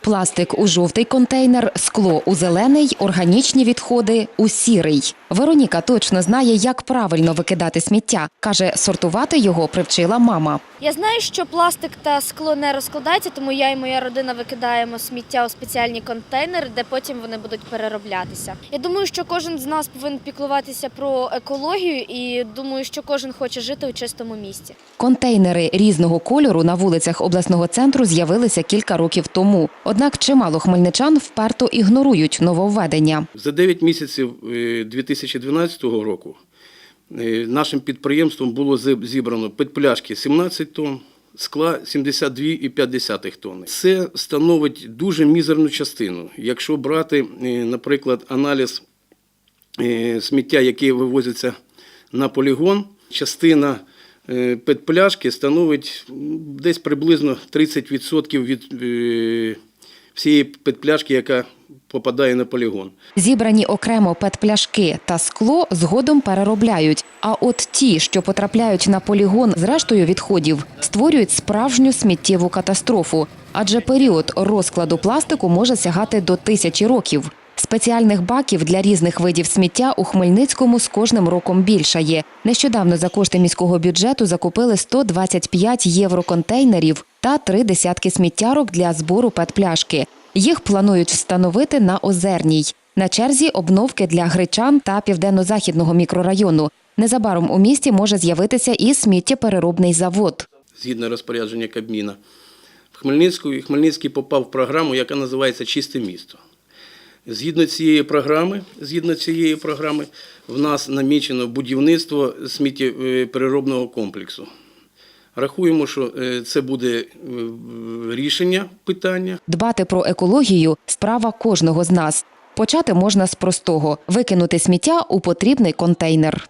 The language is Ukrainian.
Пластик у жовтий контейнер, скло у зелений, органічні відходи у сірий. Вероніка точно знає, як правильно викидати сміття. Каже, сортувати його привчила мама. Я знаю, що пластик та скло не розкладаються, тому я і моя родина викидаємо сміття у спеціальні контейнери, де потім вони будуть перероблятися. Я думаю, що кожен з нас повинен піклуватися про екологію, і думаю, що кожен хоче жити у чистому місті. Контейнери різного кольору на вулицях обласного центру з'явилися кілька років тому. Однак чимало хмельничан вперто ігнорують нововведення. За 9 місяців е, 2012 року е, нашим підприємством було зі- зібрано петпляшки 17 тонн, скла 72,5 тонни. Це становить дуже мізерну частину. Якщо брати, е, наприклад, аналіз е, сміття, яке вивозиться на полігон, частина е, петпляшки становить десь приблизно 30% від е, всієї петпляшки, яка попадає на полігон. Зібрані окремо петпляшки та скло згодом переробляють. А от ті, що потрапляють на полігон з рештою відходів, створюють справжню сміттєву катастрофу. Адже період розкладу пластику може сягати до тисячі років. Спеціальних баків для різних видів сміття у Хмельницькому з кожним роком більшає. Нещодавно за кошти міського бюджету закупили 125 євроконтейнерів та три десятки сміттярок для збору петпляшки. Їх планують встановити на Озерній. На черзі обновки для Гречан та південно-західного мікрорайону. Незабаром у місті може з'явитися і сміттєпереробний завод. згідно розпорядження Кабміна. В Хмельницьку і Хмельницький попав в програму, яка називається Чисте місто. Згідно цієї програми, згідно цієї програми, в нас намічено будівництво сміттєпереробного комплексу. Рахуємо, що е, це буде е, рішення питання. Дбати про екологію справа кожного з нас. Почати можна з простого викинути сміття у потрібний контейнер.